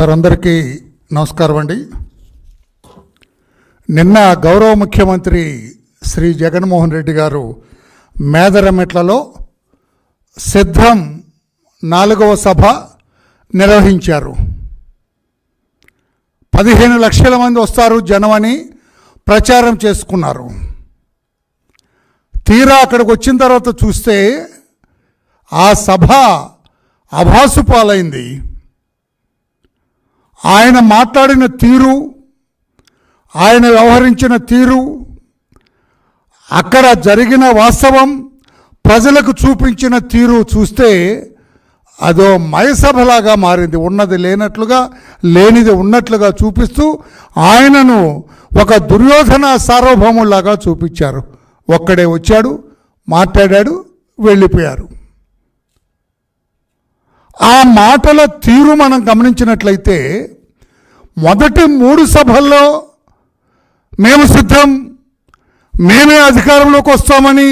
Sir అందరికీ నమస్కారం అండి. నిన్న గౌరవ ముఖ్యమంత్రి శ్రీ జగన్మోహన్ రెడ్డి గారు మేదరమెట్లలో సిద్ధం నాలుగవ సభ నిర్వహించారు. పదిహేను లక్షల మంది వస్తారు జనమని ప్రచారం చేసుకున్నారు. తీరా అక్కడికి వచ్చిన తర్వాత చూస్తే ఆ సభ అభాసు పాలైంది ఆయన మాట్లాడిన తీరు ఆయన వ్యవహరించిన తీరు అక్కడ జరిగిన వాస్తవం ప్రజలకు చూపించిన తీరు చూస్తే అదో మయసభలాగా మారింది. ఉన్నది లేనట్లుగా లేనిది ఉన్నట్లుగా చూపిస్తూ ఆయనను ఒక దుర్యోధన సార్వభౌములాగా చూపించారు. ఒక్కడే వచ్చాడు మాట్లాడాడు వెళ్ళిపోయారు. ఆ మాటల తీరు మనం గమనించినట్లయితే మొదటి మూడు సభల్లో మేము సిద్ధం మేమే అధికారంలోకి వస్తామని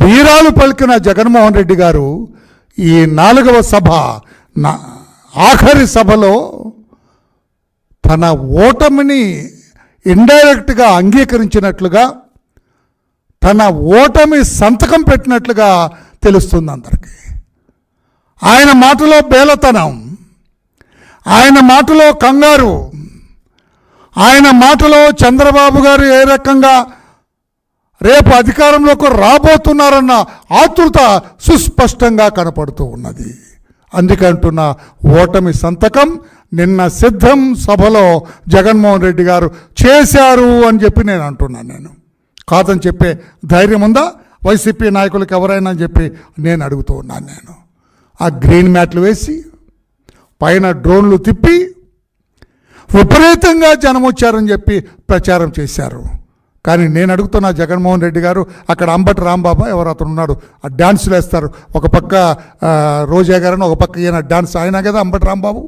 బీరాలు పలికిన జగన్మోహన్ రెడ్డి గారు ఈ నాలుగవ సభ నా ఆఖరి సభలో తన ఓటమిని ఇండైరెక్ట్గా అంగీకరించినట్లుగా తన ఓటమి సంతకం పెట్టినట్లుగా తెలుస్తుంది అందరికీ. ఆయన మాటలో బేలతనం ఆయన మాటలో కంగారు. ఆయన మాటలో చంద్రబాబు గారు ఏ రకంగా రేపు అధికారంలోకి రాబోతున్నారన్న ఆతృత సుస్పష్టంగా కనపడుతూ ఉన్నది. అందుకంటున్న ఓటమి సంతకం నిన్న సిద్ధం సభలో జగన్మోహన్ రెడ్డి గారు చేశారు అని చెప్పి నేను అంటున్నాను నేను. కాదని చెప్పే ధైర్యం ఉందా? వైసీపీ నాయకులకు ఎవరైనా అని చెప్పి నేను అడుగుతూ ఉన్నాను నేను. ఆ గ్రీన్ మ్యాట్లు వేసి పైన డ్రోన్లు తిప్పి విపరీతంగా జనం వచ్చారని చెప్పి ప్రచారం చేశారు. కానీ నేను అడుగుతున్నా జగన్మోహన్ రెడ్డి గారు అక్కడ అంబటి రాంబాబా ఎవరు అతను ఉన్నాడు ఆ డాన్సులు వేస్తారు. ఒక పక్క రోజా గారని ఒక పక్క ఈయన డాన్స్ ఆయన కదా అంబటి రాంబాబు?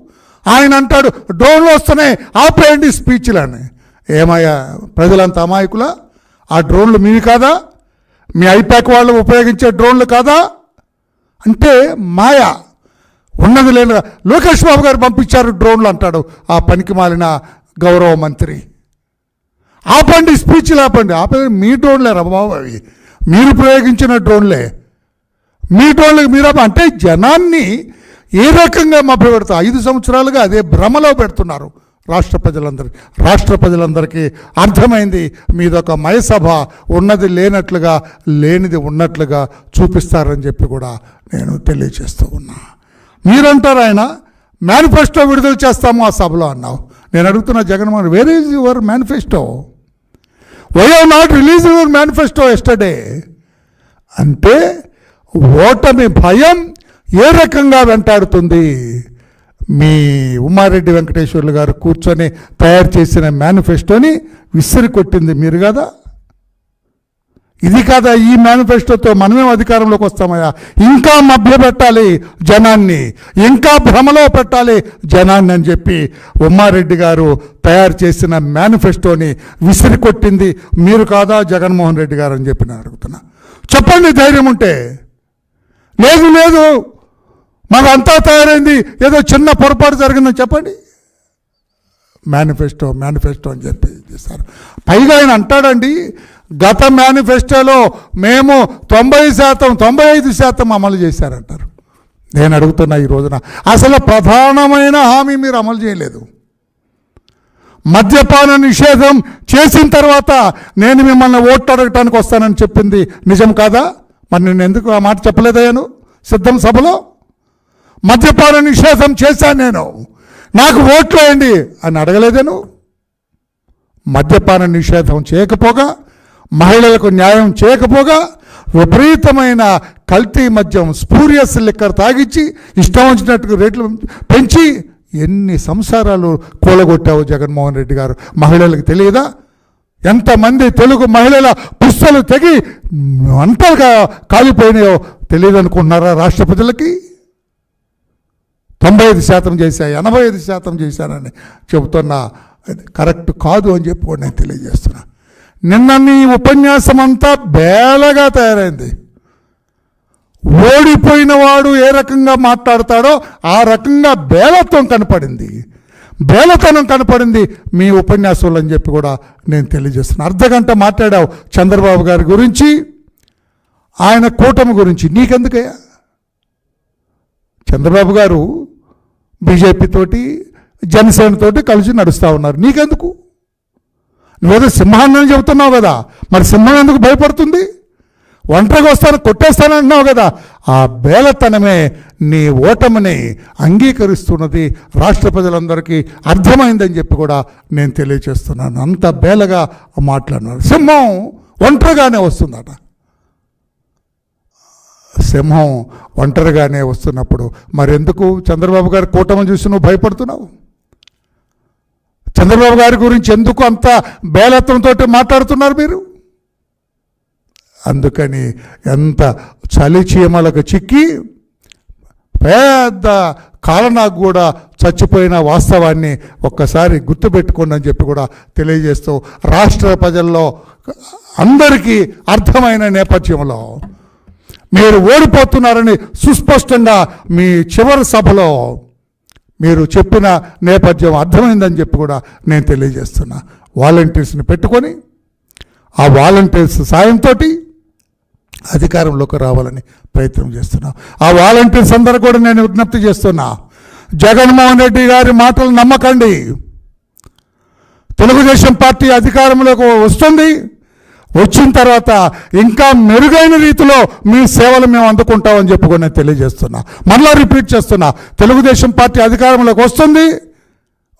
ఆయన అంటాడు డ్రోన్లు వస్తున్నాయి ఆపేయండి స్పీచ్లు అని ఏమయ్యా ప్రజలంత అమాయకులా? ఆ డ్రోన్లు మీవి కాదా? మీ ఐపాక్ వాళ్ళు ఉపయోగించే డ్రోన్లు కాదా? అంటే మాయ. ఉన్నది లేని లోకేష్ బాబు గారు పంపించారు డ్రోన్లు అంటాడు. ఆ పనికి మాలిన గౌరవ మంత్రి. ఆపండి స్పీచ్లు ఆపండి. ఆపండి. మీ డ్రోన్లే రా బాబు అవి. మీరు ప్రయోగించిన డ్రోన్లే. మీ డ్రోన్లకు మీరు అంటే జనాన్ని ఏ రకంగా మభ్యపెడతా ఐదు సంవత్సరాలుగా అదే భ్రమలో పెడుతున్నారు. రాష్ట్ర ప్రజలందరికీ రాష్ట్ర ప్రజలందరికీ అర్థమైంది. మీదొక మయసభ ఉన్నది లేనట్లుగా లేనిది ఉన్నట్లుగా చూపిస్తారని చెప్పి కూడా నేను తెలియజేస్తూ ఉన్నా. మీరంటారు ఆయన మేనిఫెస్టో విడుదల చేస్తాము ఆ సభలో అన్నావు. నేను అడుగుతున్న Jaganmohan where is your manifesto why are not release your manifesto yesterday అంటే ఓటమి భయం ఏ రకంగా వెంటాడుతుంది? మీ ఉమారెడ్డి వెంకటేశ్వర్లు గారు కూర్చొని తయారు చేసిన మేనిఫెస్టోని విసిరి కొట్టింది మీరు కదా? ఇది కాదా ఈ మేనిఫెస్టోతో మనమేం అధికారంలోకి వస్తామయ్యా? ఇంకా మభ్యపెట్టాలి జనాన్ని ఇంకా భ్రమలో పెట్టాలి జనాన్ని అని చెప్పి ఉమ్మారెడ్డి గారు తయారు చేసిన మేనిఫెస్టోని విసిరి కొట్టింది మీరు కాదా జగన్మోహన్ రెడ్డి గారు అని చెప్పి నేను అడుగుతున్నా. చెప్పండి ధైర్యం ఉంటే. లేదు లేదు. మాకు అంతా తయారైంది. ఏదో చిన్న పొరపాటు జరిగిందని చెప్పండి. మేనిఫెస్టో మేనిఫెస్టో అని చెప్పి చేస్తారు పైగా ఆయన అంటాడండి గత మేనిఫెస్టోలో మేము తొంభై శాతం తొంభై ఐదు శాతం అమలు చేశారంటారు. నేను అడుగుతున్నా ఈ రోజున అసలు ప్రధానమైన హామీ మీరు అమలు చేయలేదు. మద్యపాన నిషేధం చేసిన తర్వాత నేను మిమ్మల్ని ఓట్లు అడగటానికి వస్తానని చెప్పింది నిజం కాదా? మరి నేను ఎందుకు ఆ మాట చెప్పలేదయ్యాను? సిద్ధం సభలో? మద్యపాన నిషేధం చేశాను నేను. నాకు ఓట్లు వేయండి అని అడగలేదేను మద్యపాన నిషేధం చేయకపోగా మహిళలకు న్యాయం చేయకపోగా విపరీతమైన కల్తీ మద్యం స్పూరియస్ లిక్కర్ తాగిచ్చి ఇష్టం వచ్చినట్టుగా రేట్లు పెంచి ఎన్ని సంసారాలు కూలగొట్టావు జగన్మోహన్ రెడ్డి గారు? మహిళలకు తెలియదా? ఎంతమంది తెలుగు మహిళల పుస్తలు తెగి అంతగా కాలిపోయినాయో తెలియదనుకుంటున్నారా రాష్ట్రపతులకి తొంభై ఐదు శాతం చేశా ఎనభై ఐదు శాతం చేశానని చెబుతున్నా అది కరెక్ట్ కాదు అని చెప్పి కూడా నేను తెలియజేస్తున్నా. నిన్న నీ ఉపన్యాసం అంతా బేలగా తయారైంది. ఓడిపోయిన వాడు ఏ రకంగా మాట్లాడతాడో ఆ రకంగా బేలత్వం కనపడింది. బేలతనం కనపడింది మీ ఉపన్యాసంలో అని చెప్పి కూడా నేను తెలియజేస్తున్నాను అర్ధగంట మాట్లాడావు చంద్రబాబు గారి గురించి ఆయన కూటమి గురించి. నీకెందుకయ్యా? చంద్రబాబు గారు బీజేపీతోటి జనసేనతో కలిసి నడుస్తూ ఉన్నారు. నీకెందుకు? నువ్వేదో సింహాన్ని చెబుతున్నావు కదా. మరి సింహం ఎందుకు భయపడుతుంది? ఒంటరిగా వస్తాను కొట్టేస్తాను అంటున్నావు కదా. ఆ బేలతనమే నీ ఓటమిని అంగీకరిస్తున్నది రాష్ట్ర ప్రజలందరికీ అర్థమైందని చెప్పి కూడా నేను తెలియచేస్తున్నాను. అంత బేలగా మాట్లాడినారు. సింహం ఒంటరిగానే వస్తుందట. సింహం ఒంటరిగానే వస్తున్నప్పుడు. మరెందుకు? చంద్రబాబు గారి కూటమి చూసి నువ్వు భయపడుతున్నావు? చంద్రబాబు గారి గురించి ఎందుకు అంత బేలత్వంతో మాట్లాడుతున్నారు మీరు? అందుకని ఎంత చలి చీమలకు చిక్కి పెద్ద కాలనాకు కూడా చచ్చిపోయిన వాస్తవాన్ని ఒక్కసారి గుర్తుపెట్టుకోండి అని చెప్పి కూడా తెలియజేస్తూ రాష్ట్ర ప్రజల్లో అందరికీ అర్థమైన నేపథ్యంలో మీరు ఓడిపోతున్నారని సుస్పష్టంగా మీ చివరి సభలో మీరు చెప్పిన నేపథ్యం అర్థమైందని చెప్పి కూడా నేను తెలియజేస్తున్నా. వాలంటీర్స్ని పెట్టుకొని ఆ వాలంటీర్స్ సాయంతో అధికారంలోకి రావాలని ప్రయత్నం చేస్తున్నా. ఆ వాలంటీర్స్ అందరూ కూడా నేను విజ్ఞప్తి చేస్తున్నా. జగన్మోహన్ రెడ్డి గారి మాటలు నమ్మకండి. తెలుగుదేశం పార్టీ అధికారంలోకి వస్తుంది. వచ్చిన తర్వాత ఇంకా మెరుగైన రీతిలో మీ సేవలు మేము అందుకుంటామని చెప్పుకొని నేను తెలియజేస్తున్నా. మళ్ళీ రిపీట్ చేస్తున్నా. తెలుగుదేశం పార్టీ అధికారంలోకి వస్తుంది.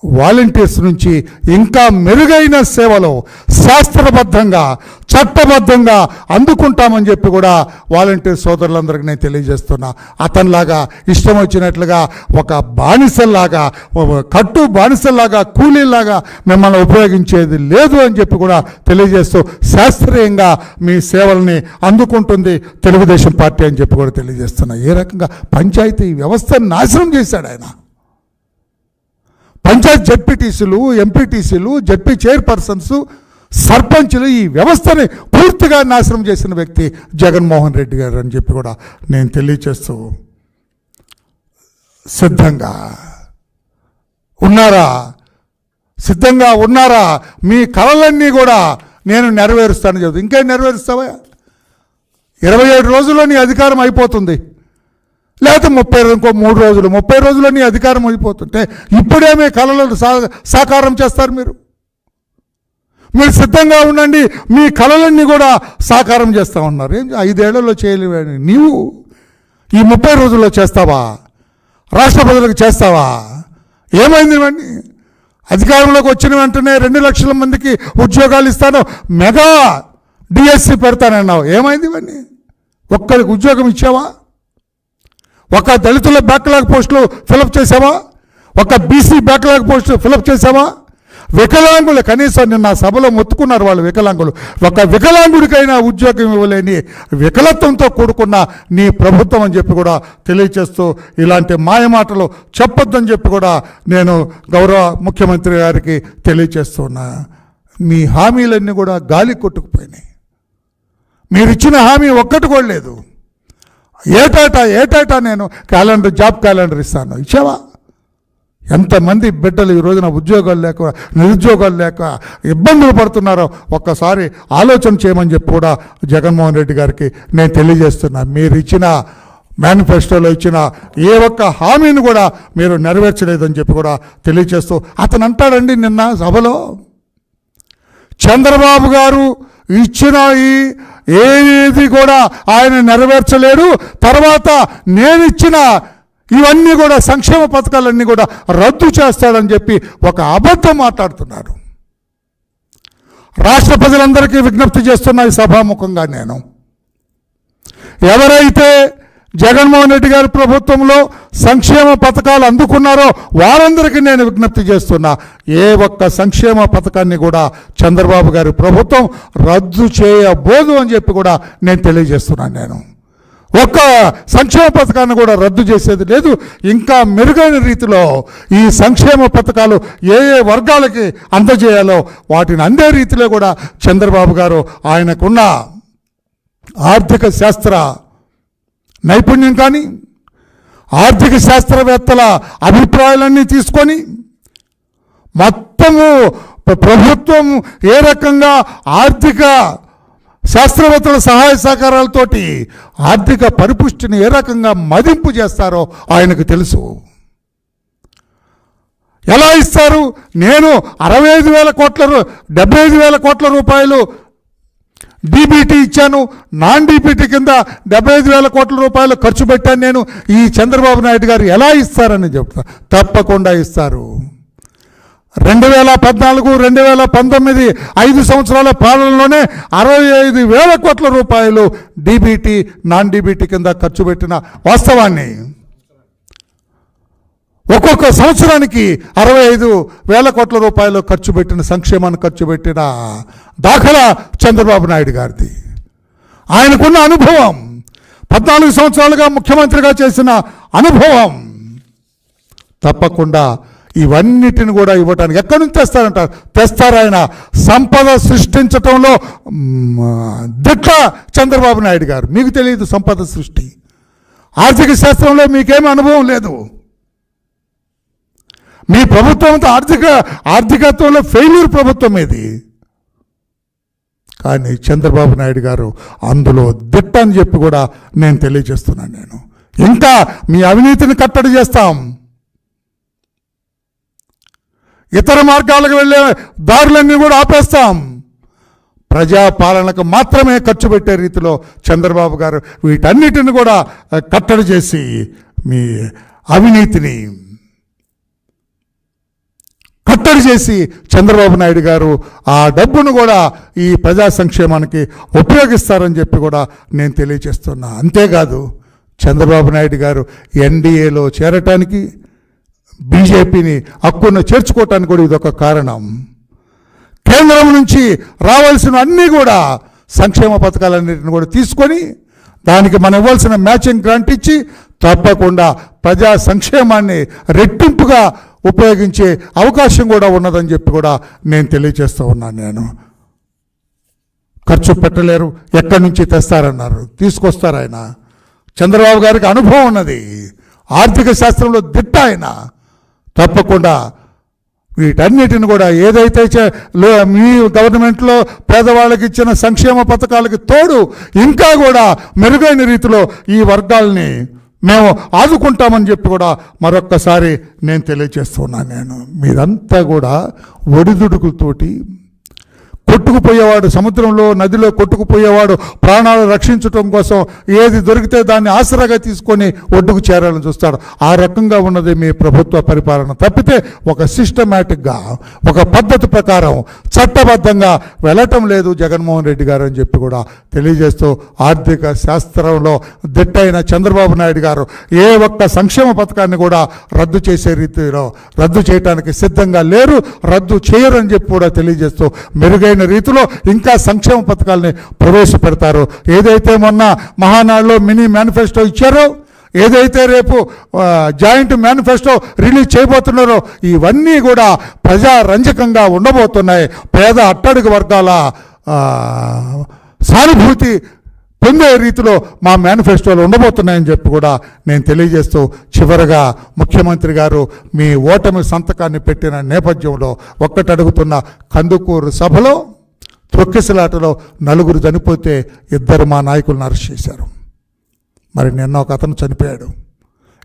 వాలంటీర్స్ నుంచి ఇంకా మెరుగైన సేవలు శాస్త్రబద్ధంగా చట్టబద్ధంగా అందుకుంటామని చెప్పి కూడా వాలంటీర్ సోదరులందరికీ నేను తెలియజేస్తున్నా. అతనిలాగా ఇష్టం వచ్చినట్లుగా ఒక బానిసల్లాగా ఒక కట్టు బానిసల్లాగా కూలీలాగా మిమ్మల్ని ఉపయోగించేది లేదు అని చెప్పి కూడా తెలియజేస్తూ శాస్త్రీయంగా మీ సేవల్ని అందుకుంటుంది తెలుగుదేశం పార్టీ అని చెప్పి కూడా తెలియజేస్తున్నా. ఏ రకంగా పంచాయతీ వ్యవస్థను నాశనం చేశాడు ఆయన. పంచాయత్ జడ్పీటీసీలు ఎంపీటీసీలు జడ్పీ చైర్పర్సన్స్ సర్పంచులు ఈ వ్యవస్థని పూర్తిగా నాశనం చేసిన వ్యక్తి జగన్మోహన్ రెడ్డి గారు అని చెప్పి కూడా నేను తెలియచేస్తూ సిద్ధంగా ఉన్నారా? సిద్ధంగా ఉన్నారా? మీ కళలన్నీ కూడా నేను నెరవేరుస్తాను చెబుతా ఇంకేం నెరవేరుస్తావా? ఇరవై ఏడు రోజుల్లో నీ అధికారం అయిపోతుంది. లేకపోతే ముప్పై రోజు- ఇంకో మూడు రోజులు ముప్పై రోజులు నీ అధికారం అయిపోతుంటే ఇప్పుడేమే కళలను సాకారం చేస్తారు మీరు. మీరు సిద్ధంగా ఉండండి మీ కళలన్నీ కూడా సాకారం చేస్తూ ఉన్నారు. ఏం ఐదేళ్ళలో చేయలేవని నీవు ఈ ముప్పై రోజుల్లో చేస్తావా? రాష్ట్ర ప్రజలకు చేస్తావా? ఏమైంది ఇవన్నీ? అధికారంలోకి వచ్చిన వెంటనే రెండు లక్షల మందికి ఉద్యోగాలు ఇస్తాను మెగా డిఎస్సి పెడతానన్నావు. ఏమైంది ఇవన్నీ? ఒక్కరికి ఉద్యోగం ఇచ్చావా? ఒక దళితుల బ్యాక్లాగ్ పోస్టులు ఫిలప్ చేసావా ఒక బీసీ బ్యాక్లాగ్ పోస్టు ఫిలప్ చేసావా వికలాంగులు కనీసం నిన్న సభలో మొత్తుకున్నారు వాళ్ళు వికలాంగులు. ఒక వికలాంగుడికైనా ఉద్యోగం ఇవ్వలేని వికలత్వంతో కూడుకున్న నీ ప్రభుత్వం అని చెప్పి కూడా తెలియచేస్తూ ఇలాంటి మాయమాటలు చెప్పొద్దని చెప్పి కూడా నేను గౌరవ ముఖ్యమంత్రి గారికి తెలియచేస్తున్నా. మీ హామీలన్నీ కూడా గాలి కొట్టుకుపోయినాయి. మీరిచ్చిన హామీ ఒక్కటి కూడా లేదు. ఏటాటా ఏటాటా నేను? క్యాలెండర్ జాబ్ క్యాలెండర్ ఇస్తాను. ఇచ్చావా? ఎంతమంది బిడ్డలు ఈ రోజున ఉద్యోగాలు లేక నిరుద్యోగాలు లేక ఇబ్బందులు పడుతున్నారో ఒక్కసారి ఆలోచన చేయమని చెప్పి కూడా జగన్మోహన్ రెడ్డి గారికి నేను తెలియజేస్తున్నా. మీరు ఇచ్చిన మేనిఫెస్టోలో ఇచ్చిన ఏ ఒక్క హామీని కూడా మీరు నెరవేర్చలేదని చెప్పి కూడా తెలియజేస్తూ అతను అంటాడండి నిన్న సభలో. చంద్రబాబు గారు ఇచ్చిన ఈ ఏది కూడా ఆయన నెరవేర్చలేడు. తర్వాత నేను ఇచ్చిన ఇవన్నీ కూడా సంక్షేమ పథకాలన్నీ కూడా రద్దు చేస్తాడని చెప్పి ఒక అబద్ధం మాట్లాడుతున్నారు. రాష్ట్ర ప్రజలందరికీ విజ్ఞప్తి చేస్తున్నా ఈ సభాముఖంగా నేను. ఎవరైతే జగన్మోహన్ రెడ్డి గారి ప్రభుత్వంలో సంక్షేమ పథకాలు అందుకున్నారో వారందరికీ నేను విజ్ఞప్తి చేస్తున్నా. ఏ ఒక్క సంక్షేమ పథకాన్ని కూడా చంద్రబాబు గారి ప్రభుత్వం రద్దు చేయబోదు అని చెప్పి కూడా నేను తెలియజేస్తున్నాను నేను. ఒక్క సంక్షేమ పథకాన్ని కూడా రద్దు చేసేది లేదు. ఇంకా మెరుగైన రీతిలో ఈ సంక్షేమ పథకాలు ఏ ఏ వర్గాలకి అందజేయాలో వాటిని అందే రీతిలో కూడా చంద్రబాబు గారు ఆయనకున్న ఆర్థిక శాస్త్ర నైపుణ్యం కానీ ఆర్థిక శాస్త్రవేత్తల అభిప్రాయాలన్నీ తీసుకొని మొత్తము ప్రభుత్వం ఏ రకంగా ఆర్థిక శాస్త్రవేత్తల సహాయ సహకారాలతోటి ఆర్థిక పరిపుష్టిని ఏ రకంగా మదింపు చేస్తారో ఆయనకు తెలుసు. ఎలా ఇస్తారు? నేను అరవై ఐదు వేల కోట్ల రూ- డెబ్బై ఐదు వేల కోట్ల రూపాయలు డీబీటీ ఇచ్చాను నాన్ డీబీటీ కింద డెబ్బై ఐదు వేల కోట్ల రూపాయలు ఖర్చు పెట్టాను నేను. ఈ చంద్రబాబు నాయుడు గారు ఎలా ఇస్తారని చెప్తా. తప్పకుండా ఇస్తారు. రెండు వేల పద్నాలుగు రెండు వేల పంతొమ్మిది ఐదు సంవత్సరాల పాలనలోనే అరవై ఐదు వేల కోట్ల రూపాయలు డీబీటీ నాన్ డీబీటీ కింద ఖర్చు పెట్టిన వాస్తవాన్ని. ఒక్కొక్క సంవత్సరానికి అరవై ఐదు వేల కోట్ల రూపాయలు ఖర్చు పెట్టిన సంక్షేమాన్ని ఖర్చు పెట్టిన దాఖలా చంద్రబాబు నాయుడు గారిది. ఆయనకున్న అనుభవం పద్నాలుగు సంవత్సరాలుగా ముఖ్యమంత్రిగా చేసిన అనుభవం తప్పకుండా ఇవన్నిటిని కూడా ఇవ్వటానికి ఎక్కడి నుంచి తెస్తారంటారు? తెస్తారు ఆయన సంపద సృష్టించటంలో మ్, దిట్ట చంద్రబాబు నాయుడు గారు. మీకు తెలియదు సంపద సృష్టి. ఆర్థిక శాస్త్రంలో మీకేమీ అనుభవం లేదు. మీ ప్రభుత్వం ఆర్థిక ఆర్థికత్వంలో ఫెయిల్యూర్ ప్రభుత్వం ఇది కానీ చంద్రబాబు నాయుడు గారు అందులో దిట్ట అని చెప్పి కూడా నేను తెలియజేస్తున్నాను నేను. ఇంకా మీ అవినీతిని కట్టడి చేస్తాం. ఇతర మార్గాలకు వెళ్ళే దారులన్నీ కూడా ఆపేస్తాం. ప్రజాపాలనకు మాత్రమే ఖర్చు పెట్టే రీతిలో చంద్రబాబు గారు వీటన్నిటిని కూడా కట్టడి చేసి మీ అవినీతిని కట్టడి చేసి చంద్రబాబు నాయుడు గారు ఆ డబ్బును కూడా ఈ ప్రజా సంక్షేమానికి ఉపయోగిస్తారని చెప్పి కూడా నేను తెలియజేస్తున్నా. అంతేకాదు చంద్రబాబు నాయుడు గారు ఎన్డీఏలో చేరటానికి బీజేపీని హక్కును చేర్చుకోవటానికి కూడా ఇదొక కారణం. కేంద్రం నుంచి రావాల్సిన అన్నీ కూడా సంక్షేమ పథకాలన్నింటిని కూడా తీసుకొని దానికి మనం ఇవ్వాల్సిన మ్యాచింగ్ గ్రాంట్ ఇచ్చి తప్పకుండా ప్రజా సంక్షేమాన్ని రెట్టింపుగా ఉపయోగించే అవకాశం కూడా ఉన్నదని చెప్పి కూడా నేను తెలియజేస్తూ ఉన్నాను నేను. ఖర్చు పెట్టలేరు. ఎక్కడి నుంచి తెస్తారన్నారు? తీసుకొస్తారు ఆయన. చంద్రబాబు గారికి అనుభవం ఉన్నది. ఆర్థిక శాస్త్రంలో దిట్ట ఆయన. తప్పకుండా వీటన్నిటిని కూడా ఏదైతే చే- మీ గవర్నమెంట్లో పేదవాళ్ళకి ఇచ్చిన సంక్షేమ పథకాలకి తోడు ఇంకా కూడా మెరుగైన రీతిలో ఈ వర్గాల్ని మేము ఆదుకుంటామని చెప్పి కూడా మరొక్కసారి నేను తెలియజేస్తున్నాను నేను. మీరంతా కూడా ఒడిదుడుకులతోటి కొట్టుకుపోయేవాడు సముద్రంలో నదిలో కొట్టుకుపోయేవాడు ప్రాణాలు రక్షించటం కోసం ఏది దొరికితే దాన్ని ఆసరాగా తీసుకొని ఒడ్డుకు చేరాలని చూస్తాడు. ఆ రకంగా ఉన్నది మీ ప్రభుత్వ పరిపాలన. తప్పితే ఒక సిస్టమేటిక్గా ఒక పద్ధతి ప్రకారం చట్టబద్ధంగా వెళ్ళటం లేదు జగన్మోహన్ రెడ్డి గారు అని చెప్పి కూడా తెలియజేస్తూ ఆర్థిక శాస్త్రంలో దిట్టైన చంద్రబాబు నాయుడు గారు ఏ ఒక్క సంక్షేమ పథకాన్ని కూడా రద్దు చేసే రీతిలో రద్దు చేయడానికి సిద్ధంగా లేరు రద్దు చేయరు అని చెప్పి కూడా తెలియజేస్తూ మెరుగైన రీతిలో ఇంకా సంక్షేమ పథకాలని ప్రవేశపెడతారు. ఏదైతే మొన్న మహానాడులో మినీ మేనిఫెస్టో ఇచ్చారో ఏదైతే రేపు జాయింట్ మేనిఫెస్టో రిలీజ్ చేయబోతున్నారో ఇవన్నీ కూడా ప్రజారంజకంగా ఉండబోతున్నాయి. పేద అట్టడుగు వర్గాల సానుభూతి పొందే రీతిలో మా మేనిఫెస్టోలు ఉండబోతున్నాయని చెప్పి కూడా నేను తెలియజేస్తూ చివరగా ముఖ్యమంత్రి గారు మీ ఓటమి సంతకాన్ని పెట్టిన నేపథ్యంలో ఒక్కటడుగుతున్న కందుకూరు సభలో తొక్కిసలాటలో నలుగురు చనిపోతే ఇద్దరు మా నాయకులను అరెస్ట్ చేశారు. మరి నిన్న ఒక అతను చనిపోయాడు.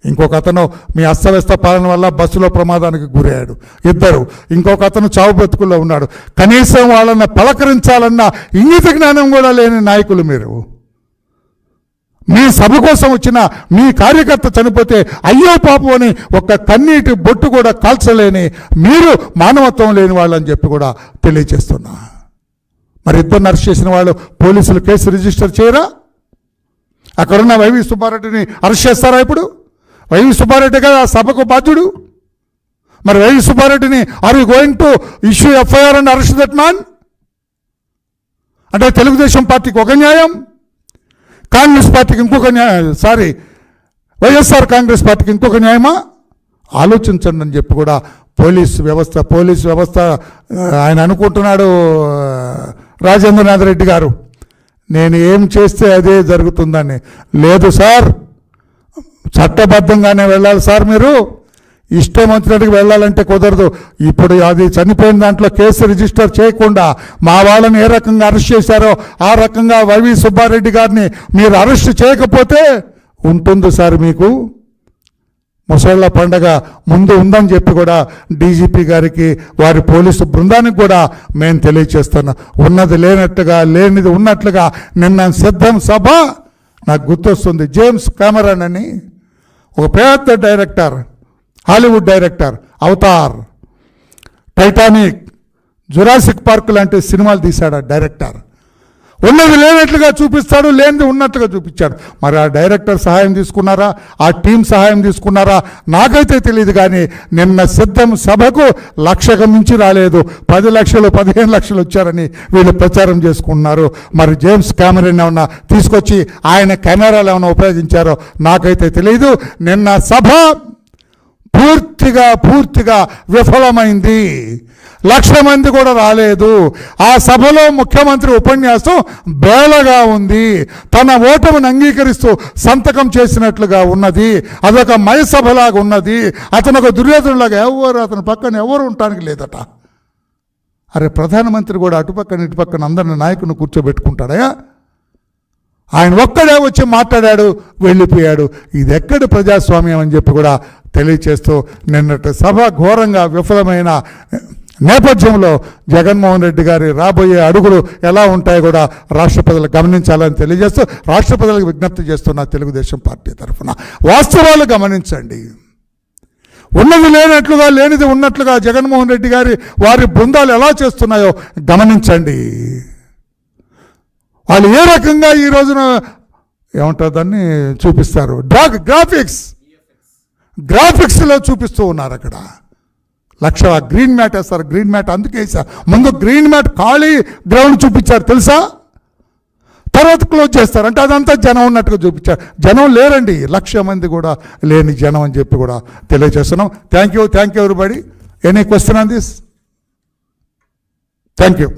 ఇంకొక అతను మీ అస్తవ్యస్త పాలన వల్ల బస్సులో ప్రమాదానికి గురయ్యాడు. ఇద్దరు. ఇంకొక అతను చావు బ్రతుకుల్లో ఉన్నాడు. కనీసం వాళ్ళని పలకరించాలన్న ఇంగిత జ్ఞానం కూడా లేని నాయకులు మీరు. మీ సభ కోసం వచ్చిన మీ కార్యకర్త చనిపోతే అయ్యో పాపం అని ఒక కన్నీటి బొట్టు కూడా కాల్చలేని మీరు మానవత్వం లేని వాళ్ళని చెప్పి కూడా తెలియజేస్తున్నా. మరి ఇద్దరు అరెస్ట్ చేసిన వాళ్ళు పోలీసులు కేసు రిజిస్టర్ చేయరా? అక్కడున్న వైవి సుబ్బారెడ్డిని అరెస్ట్ చేస్తారా ఇప్పుడు? వైవి సుబ్బారెడ్డి కదా ఆ సభకు బాధ్యుడు. మరి YV సుబ్బారెడ్డిని are you going to issue FIR and arrest that man అంటే తెలుగుదేశం పార్టీకి ఒక న్యాయం కాంగ్రెస్ పార్టీకి ఇంకొక న్యాయం సారీ వైఎస్ఆర్ కాంగ్రెస్ పార్టీకి ఇంకొక న్యాయమా? ఆలోచించండి అని చెప్పి కూడా పోలీస్ వ్యవస్థ పోలీస్ వ్యవస్థ ఆయన అనుకుంటున్నాడు రాజేంద్రనాథ్ రెడ్డి గారు నేను ఏం చేస్తే అదే జరుగుతుందని. లేదు సార్ చట్టబద్ధంగానే వెళ్ళాలి సార్ మీరు. ఇష్టం వచ్చినట్టుకు వెళ్ళాలంటే కుదరదు. ఇప్పుడు అది చనిపోయిన దాంట్లో కేసు రిజిస్టర్ చేయకుండా మా వాళ్ళని ఏ రకంగా అరెస్ట్ చేశారో ఆ రకంగా వైవి సుబ్బారెడ్డి గారిని మీరు అరెస్ట్ చేయకపోతే ఉంటుంది సార్ మీకు. ముసళ్ళ పండగ ముందు ఉందని చెప్పి కూడా డీజీపీ గారికి వారి పోలీసు బృందానికి కూడా మేము తెలియచేస్తున్నాం. ఉన్నది లేనట్టుగా లేనిది ఉన్నట్లుగా నిన్న సిద్ధం సభ నాకు గుర్తొస్తుంది. జేమ్స్ కెమెరాన్ అని ఒక పెద్ద director Hollywood director Avatar Titanic Jurassic Park లాంటి సినిమాలు తీశాడు డైరెక్టర్. ఉన్నది లేనట్లుగా చూపిస్తాడు లేనిది ఉన్నట్లుగా చూపించాడు. మరి ఆ డైరెక్టర్ సహాయం తీసుకున్నారా? ఆ టీం సహాయం తీసుకున్నారా? నాకైతే తెలియదు కానీ నిన్న సిద్ధం సభకు లక్షకు మించి రాలేదు. పది లక్షలు పదిహేను లక్షలు వచ్చారని వీళ్ళు ప్రచారం చేసుకుంటున్నారు. మరి జేమ్స్ కెమెరాని ఏమన్నా తీసుకొచ్చి ఆయన కెమెరాలు ఏమైనా ఉపయోగించారో నాకైతే తెలియదు నిన్న సభ పూర్తిగా పూర్తిగా విఫలమైంది. లక్ష మంది కూడా రాలేదు. ఆ సభలో ముఖ్యమంత్రి ఉపన్యాసం బేలగా ఉంది. తన ఓటమిని అంగీకరిస్తూ సంతకం చేసినట్లుగా ఉన్నది. అదొక మయసభలాగా ఉన్నది. అతను ఒక దుర్యోధనలాగా ఎవరు? అతని పక్కన ఎవరు ఉండటానికి లేదట. అరే ప్రధానమంత్రి కూడా అటుపక్కన ఇటుపక్కన అందరిని నాయకుని కూర్చోబెట్టుకుంటాడయా? ఆయన ఒక్కడే వచ్చి మాట్లాడాడు వెళ్ళిపోయాడు. ఇది ఎక్కడ ప్రజాస్వామ్యం అని చెప్పి కూడా తెలియచేస్తూ నిన్నటి సభ ఘోరంగా విఫలమైన నేపథ్యంలో జగన్మోహన్ రెడ్డి గారి రాబోయే అడుగులు ఎలా ఉంటాయో కూడా రాష్ట్ర ప్రజలు గమనించాలని తెలియజేస్తూ రాష్ట్ర ప్రజలకు విజ్ఞప్తి చేస్తున్న తెలుగుదేశం పార్టీ తరఫున. వాస్తవాలు గమనించండి. ఉన్నది లేనట్లుగా లేనిది ఉన్నట్లుగా జగన్మోహన్ రెడ్డి గారి వారి బృందాలు ఎలా చేస్తున్నాయో గమనించండి. వాళ్ళు ఏ రకంగా ఈ రోజున ఏమంటారు దాన్ని చూపిస్తారు? Drag graphics. గ్రాఫిక్స్లో చూపిస్తూ ఉన్నారు అక్కడ. లక్ష గ్రీన్ మ్యాట్ వేస్తారు గ్రీన్ మ్యాట్ అందుకే వేసారు ముందు గ్రీన్ మ్యాట్ ఖాళీ గ్రౌండ్ చూపించారు తెలుసా? తర్వాత క్లోజ్ చేస్తారు. అంటే అదంతా జనం ఉన్నట్టుగా చూపించారు. జనం లేరండి. లక్ష మంది కూడా లేని జనం అని చెప్పి కూడా తెలియజేస్తున్నాం. Thank you thank you everybody any question on this thank you